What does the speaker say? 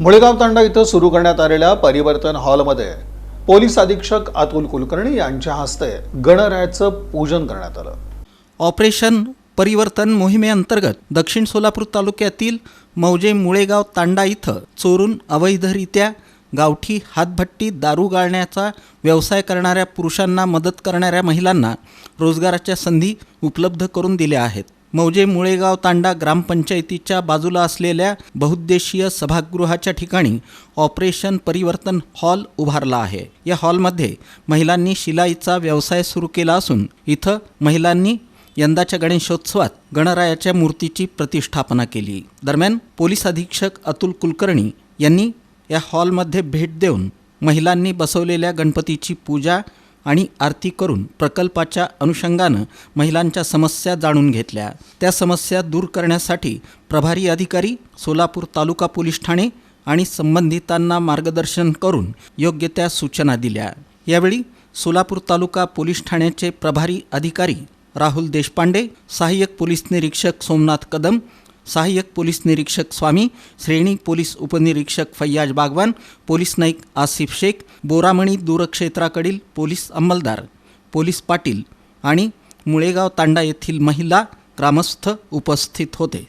मुळेगाव तांडा इथं सुरू करण्यात आलेल्या परिवर्तन हॉलमध्ये पोलीस अधीक्षक अतुल कुलकर्णी यांच्या हस्ते गणरायाचं पूजन करण्यात आलं. ऑपरेशन परिवर्तन मोहिमेअंतर्गत दक्षिण सोलापूर तालुक्यातील मौजे मुळेगाव तांडा इथं चोरून अवैधरित्या गावठी हातभट्टी दारू गाळण्याचा व्यवसाय करणाऱ्या पुरुषांना मदत करणाऱ्या महिलांना रोजगाराच्या संधी उपलब्ध करून दिल्या आहेत. मौजे मुळेगाव तांडा ग्रामपंचायतीच्या बाजूला असलेल्या बहुद्देशीय सभागृहाच्या ठिकाणी ऑपरेशन परिवर्तन हॉल उभारला आहे. या हॉलमध्ये महिलांनी शिलाईचा व्यवसाय सुरू केला असून इथं महिलांनी यंदाच्या गणेशोत्सवात गणरायाच्या मूर्तीची प्रतिष्ठापना केली. दरम्यान पोलीस अधीक्षक अतुल कुलकर्णी यांनी या हॉलमध्ये भेट देऊन महिलांनी बसवलेल्या गणपतीची पूजा आणि आरती करून प्रकल्पाच्या अनुषंगानं महिलांच्या समस्या जाणून घेतल्या. त्या समस्या दूर करण्यासाठी प्रभारी अधिकारी सोलापूर तालुका पोलीस ठाणे आणि संबंधितांना मार्गदर्शन करून योग्य त्या सूचना दिल्या. यावेळी सोलापूर तालुका पोलीस ठाण्याचे प्रभारी अधिकारी राहुल देशपांडे सहाय्यक पोलीस निरीक्षक सोमनाथ कदम सहाय्यक पोलीस निरीक्षक स्वामी श्रेणी पोलीस उपनिरीक्षक फैयाज बागवान पोलीस नाईक आसिफ शेख बोरामणी दूरक्षेत्राकडील पोलीस अंमलदार पोलीस पाटील आणि मुळेगाव तांडा येथील महिला ग्रामस्थ उपस्थित होते.